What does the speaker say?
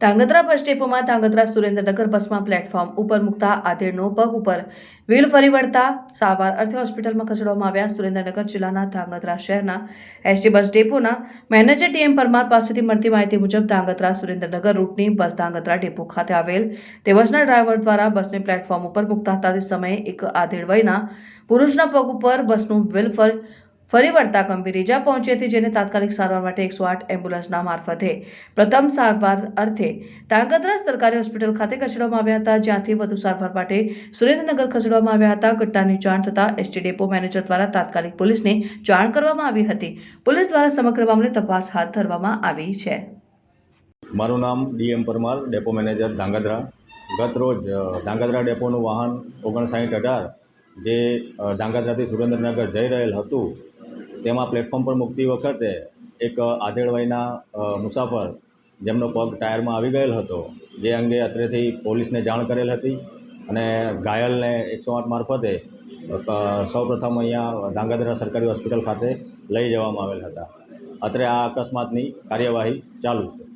ધાંગધ્રા બસ ડેપોમાં ધાંગધ્રા સુરેન્દ્રનગર બસમાં પ્લેટફોર્મ ઉપર મૂકતા આધેડનો પગ ઉપર વ્હીલ ફરી વળતા સારવાર અર્થે હોસ્પિટલમાં ખસેડવામાં આવ્યા સુરેન્દ્રનગર જિલ્લાના ધાંગધ્રા શહેરના એસટી બસ ડેપોના મેનેજર ડીએમ પરમાર પાસેથી મળતી માહિતી મુજબ ધાંગધ્રા સુરેન્દ્રનગર રૂટની બસ ધાંગધ્રા ડેપો ખાતે આવેલ તે બસના ડ્રાઈવર દ્વારા બસને પ્લેટફોર્મ ઉપર મૂકતા હતા તે સમયે એક આધેડ વયના પુરુષના પગ ઉપર બસનું વ્હીલ ફર ફરી વળતા ગંભીર ઇજા પહોંચી હતી, જેને તાત્કાલિક સારવાર માટે એકસો આઠ એમ્બ્યુલન્સના મારફતે પ્રથમ સારવાર અર્થે તાંગધ્રા સરકારી હોસ્પિટલ ખાતે ખસેડવામાં આવ્યા હતા, જ્યાંથી વધુ સારવાર માટે સુરેન્દ્રનગર ખસેડવામાં આવ્યા હતા. ઘટનાની જાણ થતાં એસટી ડેપો મેનેજર દ્વારા તાત્કાલિક પોલીસને જાણ કરવામાં આવી હતી. પોલીસ દ્વારા સમગ્ર મામલે તપાસ હાથ ધરવામાં આવી છે. મારું નામ DM Parmar, depot manager Dhrangadhra. ગત રોજ ધાંગધ્રા ડેપોનું વાહન ઓગણસાઠ અઢાર જે અ, સુરેન્દ્રનગર જઈ રહેલ હતું તેમાં પ્લેટફોર્મ પર મૂકતી વખતે એક આધેડ વયના મુસાફર જેમનો પગ ટાયરમાં આવી ગયેલ હતો જે અંગે અત્રેથી પોલીસને જાણ કરેલ હતી અને ઘાયલને એકસો આઠ મારફતે સૌપ્રથમ અહીંયા ધાંગધ્રા સરકારી હોસ્પિટલ ખાતે લઈ જવામાં આવેલ હતા. અત્રે આ અકસ્માતની કાર્યવાહી ચાલુ છે.